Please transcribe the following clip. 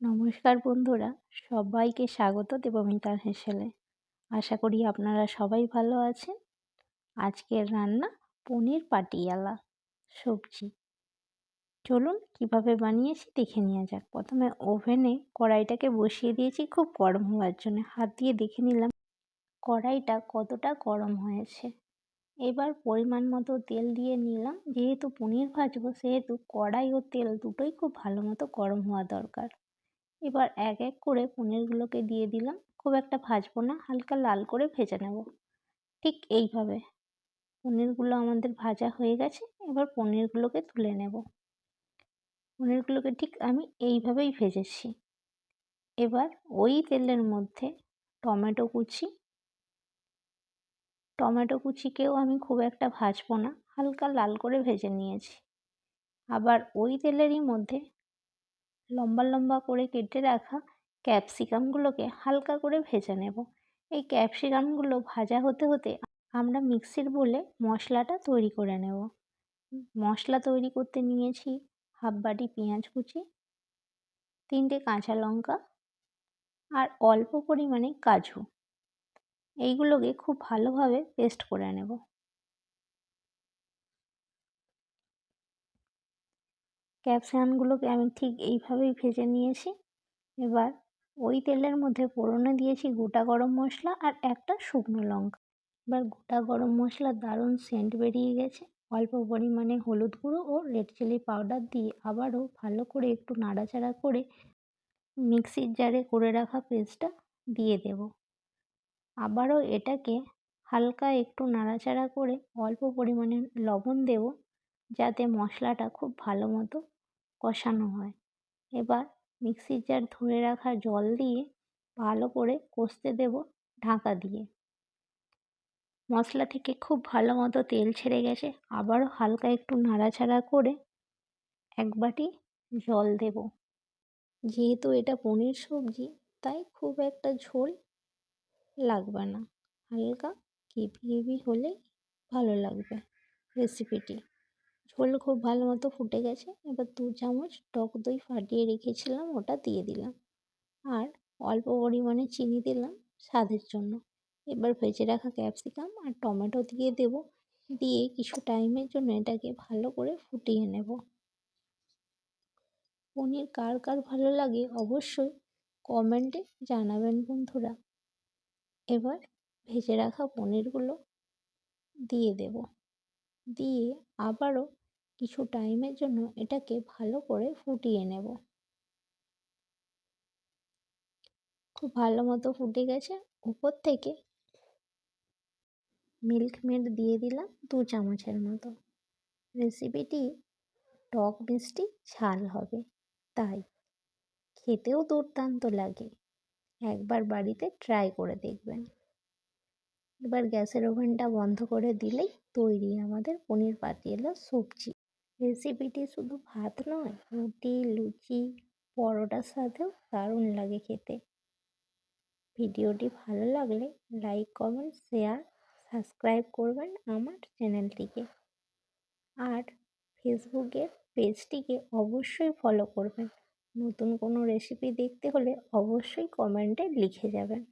নমস্কার বন্ধুরা, সবাইকে স্বাগত দেবমিতার হেসেলে। আশা করি আপনারা সবাই ভালো আছেন। আজকের রান্না পনির পাটিয়ালা, সবজি। চলুন কীভাবে বানিয়েছি দেখে নেওয়া যাক। প্রথমে ওভেনে কড়াইটাকে বসিয়ে দিয়েছি, খুব গরম হওয়ার জন্য। হাত দিয়ে দেখে নিলাম কড়াইটা কতটা গরম হয়েছে। এবার পরিমাণ মতো তেল দিয়ে নিলাম। যেহেতু পনির ভাজবো, সেহেতু কড়াই ও তেল দুটোই খুব ভালো মতো গরম হওয়া দরকার। এবার এক এক করে পনিরগুলোকে দিয়ে দিলাম। খুব একটা ভাজবো না, হালকা লাল করে ভেজে নেব। ঠিক এইভাবে। পনিরগুলো আমাদের ভাজা হয়ে গেছে, এবার পনিরগুলোকে তুলে নেব। পনিরগুলোকে ঠিক আমি এইভাবেই ভেজেছি। এবার ওই তেলের মধ্যে টমেটো কুচি। টমেটো কুচিকেও আমি খুব একটা ভাজবো না, হালকা লাল করে ভেজে নিয়েছি। আবার ওই তেলেরই মধ্যে লম্বা লম্বা করে কেটে রাখা ক্যাপসিকামগুলোকে হালকা করে ভেজে নেব। এই ক্যাপসিকামগুলো ভাজা হতে হতে আমরা মিক্সির বলে মশলাটা তৈরি করে নেব। মশলা তৈরি করতে নিয়েছি হাফ বাটি পেঁয়াজ কুচি, তিনটে কাঁচা লঙ্কা আর অল্প পরিমাণে কাজু। এইগুলোকে খুব ভালোভাবে পেস্ট করে নেব। ক্যাপসিকামগুলোকে আমি ঠিক এইভাবেই ভেজে নিয়েছি। এবার ওই তেলের মধ্যে ফোড়নে দিয়েছি গোটা গরম মশলা আর একটা শুকনো লঙ্কা। এবার গোটা গরম মশলার দারুণ সেন্ট বেরিয়ে গেছে। অল্প পরিমাণে হলুদ গুঁড়ো ও রেড চিলি পাউডার দিয়ে আবারও ভালো করে একটু নাড়াচাড়া করে মিক্সির জারে করে রাখা পেস্টটা দিয়ে দেব। আবারও এটাকে হালকা একটু নাড়াচাড়া করে অল্প পরিমাণে লবণ দেব। যাতে মশলাটা খুব ভালো মতো কষানো হয়। এবার মিক্সির জার ধরে রাখা জল দিয়ে ভালো করে কষতে দেব ঢাকা দিয়ে। মশলা থেকে খুব ভালো মতো তেল ছেড়ে গেছে, আবারও হালকা একটু নাড়াচাড়া করে এক বাটি জল দেব। যেহেতু এটা পনির সবজি, তাই খুব একটা ঝোল লাগবে না। হালকা গ্রেভি গ্রেভি হলেই ভালো লাগবে রেসিপিটি। ঝোল খুব ভালো মতো ফুটে গেছে। এবার দু চামচ টক দই ফাটিয়ে রেখেছিলাম, ওটা দিয়ে দিলাম। আর অল্প পরিমাণে চিনি দিলাম স্বাদের জন্য। এবার ভেজে রাখা ক্যাপসিকাম আর টমেটো দিয়ে দেব। দিয়ে কিছু টাইমের জন্য এটাকে ভালো করে ফুটিয়ে নেব। পনির কার কার ভালো লাগে অবশ্যই কমেন্টে জানাবেন বন্ধুরা। এবার ভেজে রাখা পনিরগুলো দিয়ে দেব। দিয়ে আবারও কিছু টাইমের জন্য এটাকে ভালো করে ফুটিয়ে নেব। খুব ভালো মতো ফুটে গেছে। উপর থেকে মিল্ক মেড দিয়ে দিলাম দু চামচের মতো। রেসিপিটি টক মিষ্টি ঝাল হবে, তাই খেতেও দুর্দান্ত লাগে। একবার বাড়িতে ট্রাই করে দেখবেন। এবার গ্যাসের ওভেনটা বন্ধ করে দিলেই তৈরি আমাদের পনির পাতিয়েলা সবজি। রেসিপিটি শুধু ভাত নয়, রুটি, লুচি পরোটার সাথেও দারুণ লাগে খেতে। ভিডিওটি ভালো লাগলে লাইক, কমেন্ট, শেয়ার, সাবস্ক্রাইব করবেন আমার চ্যানেলটিকে। আর ফেসবুকের পেজটিকে অবশ্যই ফলো করবেন। নতুন কোনো রেসিপি দেখতে হলে অবশ্যই কমেন্টে লিখে যাবেন।